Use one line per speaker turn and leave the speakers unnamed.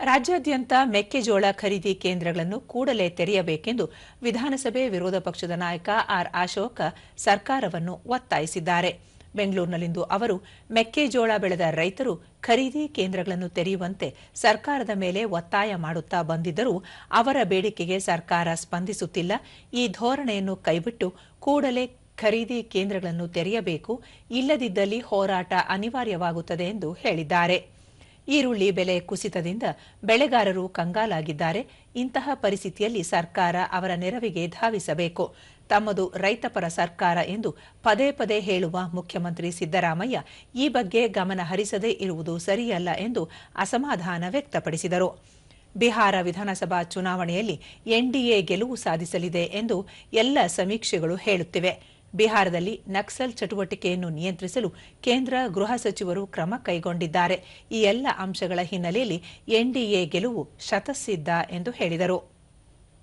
ರಾಜ್ಯಾದ್ಯಂತ ಮೆಕ್ಕೆಜೋಳ ಖರೀದಿ ಕೇಂದ್ರಗಳನ್ನು ಕೂಡಲೇ ತೆರೆಯಬೇಕೆಂದು ವಿಧಾನಸಭೆ ವಿರೋಧ ಪಕ್ಷದ ನಾಯಕ ಆರ್ ಅಶೋಕ ಸರ್ಕಾರವನ್ನು ಒತ್ತಾಯಿಸಿದ್ದಾರೆ. ಬೆಂಗಳೂರಿನಲ್ಲಿಂದು ಅವರು ಮೆಕ್ಕೆಜೋಳ ಬೆಳೆದ ರೈತರು ಖರೀದಿ ಕೇಂದ್ರಗಳನ್ನು ತೆರೆಯುವಂತೆ ಸರ್ಕಾರದ ಮೇಲೆ ಒತ್ತಾಯ ಮಾಡುತ್ತಾ ಬಂದಿದ್ದರೂ ಅವರ ಬೇಡಿಕೆಗೆ ಸರ್ಕಾರ ಸ್ಪಂದಿಸುತ್ತಿಲ್ಲ. ಈ ಧೋರಣೆಯನ್ನು ಕೈಬಿಟ್ಟು ಕೂಡಲೇ ಖರೀದಿ ಕೇಂದ್ರಗಳನ್ನು ತೆರೆಯಬೇಕು, ಇಲ್ಲದಿದ್ದಲ್ಲಿ ಹೋರಾಟ ಅನಿವಾರ್ಯವಾಗುತ್ತದೆ ಎಂದು ಹೇಳಿದ್ದಾರೆ. ಈರುಳ್ಳಿ ಬೆಲೆ ಕುಸಿತದಿಂದ ಬೆಳೆಗಾರರು ಕಂಗಾಲಾಗಿದ್ದಾರೆ. ಇಂತಹ ಪರಿಸ್ಥಿತಿಯಲ್ಲಿ ಸರ್ಕಾರ ಅವರ ನೆರವಿಗೆ ಧಾವಿಸಬೇಕು. ತಮ್ಮದು ರೈತಪರ ಸರ್ಕಾರ ಎಂದು ಪದೇ ಪದೇ ಹೇಳುವ ಮುಖ್ಯಮಂತ್ರಿ ಸಿದ್ದರಾಮಯ್ಯ ಈ ಬಗ್ಗೆ ಗಮನ ಹರಿಸದೇ ಇರುವುದು ಸರಿಯಲ್ಲ ಎಂದು ಅಸಮಾಧಾನ ವ್ಯಕ್ತಪಡಿಸಿದರು. ಬಿಹಾರ ವಿಧಾನಸಭಾ ಚುನಾವಣೆಯಲ್ಲಿ ಎನ್ಡಿಎ ಗೆಲುವು ಸಾಧಿಸಲಿದೆ ಎಂದು ಎಲ್ಲ ಸಮೀಕ್ಷೆಗಳು ಹೇಳುತ್ತಿವೆ. ಬಿಹಾರದಲ್ಲಿ ನಕ್ಸಲ್ ಚಟುವಟಿಕೆಯನ್ನು ನಿಯಂತ್ರಿಸಲು ಕೇಂದ್ರ ಗೃಹ ಸಚಿವರು ಕ್ರಮ ಕೈಗೊಂಡಿದ್ದಾರೆ. ಈ ಎಲ್ಲ ಅಂಶಗಳ ಹಿನ್ನೆಲೆಯಲ್ಲಿ ಎನ್ಡಿಎ ಗೆಲುವು ಶತಸಿದ್ಧ ಎಂದು ಹೇಳಿದರು.